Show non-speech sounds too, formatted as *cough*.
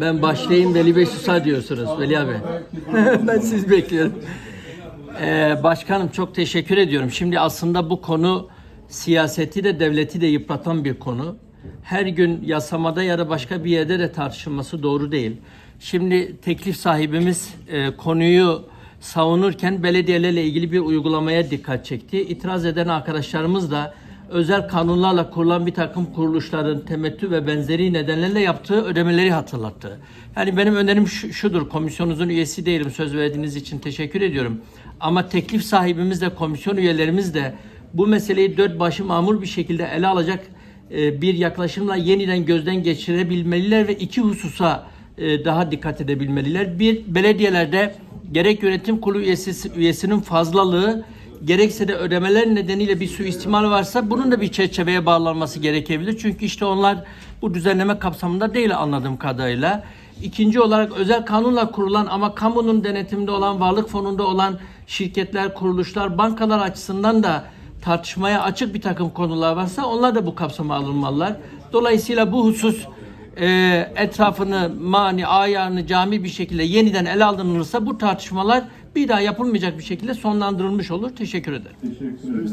Ben başlayayım Veli Bey susar diyorsunuz Veli abi. *laughs* ben siz bekliyorum. Ee, başkanım çok teşekkür ediyorum. Şimdi aslında bu konu siyaseti de devleti de yıpratan bir konu. Her gün yasamada ya da başka bir yerde de tartışılması doğru değil. Şimdi teklif sahibimiz e, konuyu savunurken belediyelerle ilgili bir uygulamaya dikkat çekti. İtiraz eden arkadaşlarımız da özel kanunlarla kurulan bir takım kuruluşların temettü ve benzeri nedenlerle yaptığı ödemeleri hatırlattı. Yani benim önerim şu- şudur, komisyonunuzun üyesi değilim, söz verdiğiniz için teşekkür ediyorum. Ama teklif sahibimiz de, komisyon üyelerimiz de bu meseleyi dört başı mamur bir şekilde ele alacak e, bir yaklaşımla yeniden gözden geçirebilmeliler ve iki hususa e, daha dikkat edebilmeliler. Bir, belediyelerde gerek yönetim kurulu üyesi, üyesinin fazlalığı gerekse de ödemeler nedeniyle bir suistimal varsa bunun da bir çerçeveye bağlanması gerekebilir. Çünkü işte onlar bu düzenleme kapsamında değil anladığım kadarıyla. İkinci olarak özel kanunla kurulan ama kamunun denetiminde olan, varlık fonunda olan şirketler, kuruluşlar, bankalar açısından da tartışmaya açık bir takım konular varsa onlar da bu kapsama alınmalılar. Dolayısıyla bu husus e, etrafını, mani, ayarını cami bir şekilde yeniden ele alınırsa bu tartışmalar bir daha yapılmayacak bir şekilde sonlandırılmış olur. Teşekkür ederim. Teşekkür ederim.